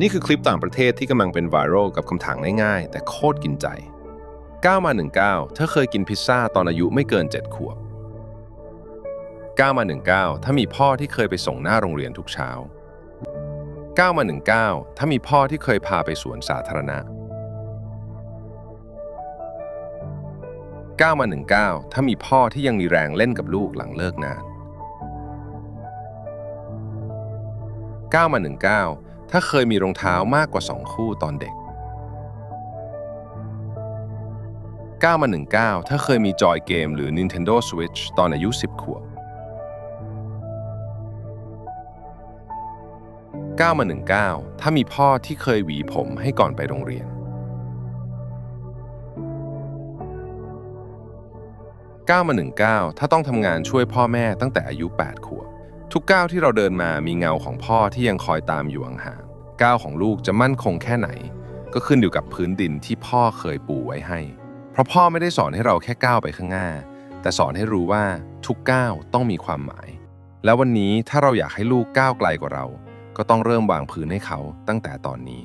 นี่คือคลิปต่างประเทศที่กำลังเป็นไวรัลกับคำถามง่ายๆ แต่โคตรกินใจ 9 มา 19ถ้าเคยกินพิซซ่าตอนอายุไม่เกิน 7 ขวบ 9 มา 19 ถ้ามีพ่อที่เคยไปส่งหน้าโรงเรียนทุกเช้า 9 มา 19 ถ้ามีพ่อที่เคยพาไปสวนสาธารณะ 9 มา 19 ถ้ามีพ่อที่ยังมีแรงเล่นกับลูกหลังเลิกงาน 9 มา 19 ถ้าเคยมีรองเท้ามากกว่า 2 คู่ตอนเด็ก 9 มา 19 ถ้าเคยมีจอยเกมหรือ Nintendo Switch ตอนอายุ 10 ขวบ 9 มา 19 ถ้ามีพ่อที่เคยหวีผมให้ก่อนไปโรงเรียน 9 มา 19 ถ้าต้องทำงานช่วยพ่อแม่ตั้งแต่อายุ 8 ขวบ ทุกก้าวที่เราเดินมามีเงาของพ่อที่ยังคอยตามอยู่ห่างๆก้าวของลูกจะมั่นคงแค่ไหน ก็ขึ้นอยู่กับพื้นดินที่พ่อเคยปูไว้ให้ เพราะพ่อไม่ได้สอนให้เราแค่ก้าวไปข้างหน้า แต่สอนให้รู้ว่าทุกก้าวต้องมีความหมาย แล้ววันนี้ถ้าเราอยากให้ลูกก้าวไกลกว่าเรา ก็ต้องเริ่มวางพื้นให้เขาตั้งแต่ตอนนี้